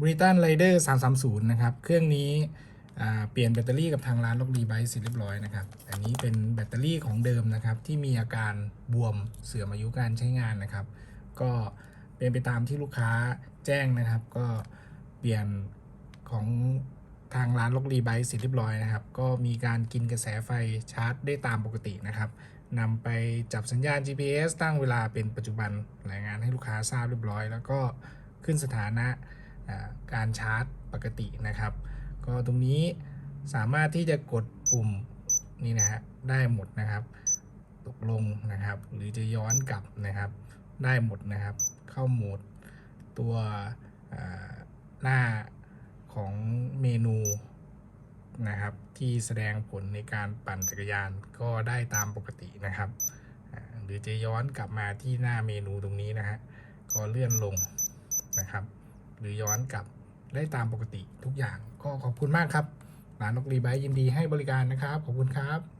บริตันไรเดอร์330 นะครับ เครื่องนี้เปลี่ยนแบตเตอรี่กับทางร้านล็อกดีไบเสร็จเรียบร้อยนะครับ อันนี้เป็นแบตเตอรี่ของเดิมนะครับ ที่มีอาการบวมเสื่อมอายุการใช้งานนะครับ ก็เป็นไปตามที่ลูกค้าแจ้งนะครับ ก็เปลี่ยนของทางร้านล็อกดีไบเสร็จเรียบร้อยนะครับ ก็มีการกินกระแสไฟชาร์จได้ตามปกตินะครับนำไปจับสัญญาณ GPS ตั้งเวลาเป็นปัจจุบันรายงานให้ลูกค้าทราบเรียบร้อย แล้วก็ขึ้นสถานะ การชาร์จปกตินะครับ ก็ตรงนี้สามารถที่จะกดปุ่มนี่นะฮะได้หมดนะครับ ตกลงนะครับ หรือจะย้อนกลับนะครับ ได้หมดนะครับ เข้าโหมดตัวหน้าของเมนูนะครับ ที่แสดงผลในการปั่นจักรยานก็ได้ตามปกตินะครับ หรือจะย้อนกลับมาที่หน้าเมนูตรงนี้นะฮะก็เลื่อนลงนะครับ หรือย้อนกลับได้ตามปกติทุกอย่าง ก็ขอบคุณมากครับร้านนกรีไบายยินดีให้บริการนะครับ ขอบคุณครับ